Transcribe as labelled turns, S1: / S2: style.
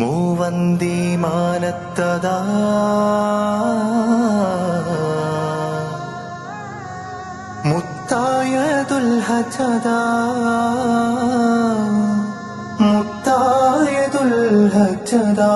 S1: മൂവന്തി മാനത്തതാ മുത്തായ ദുൽഹജദാ മുത്തായ ദുൽഹജദാ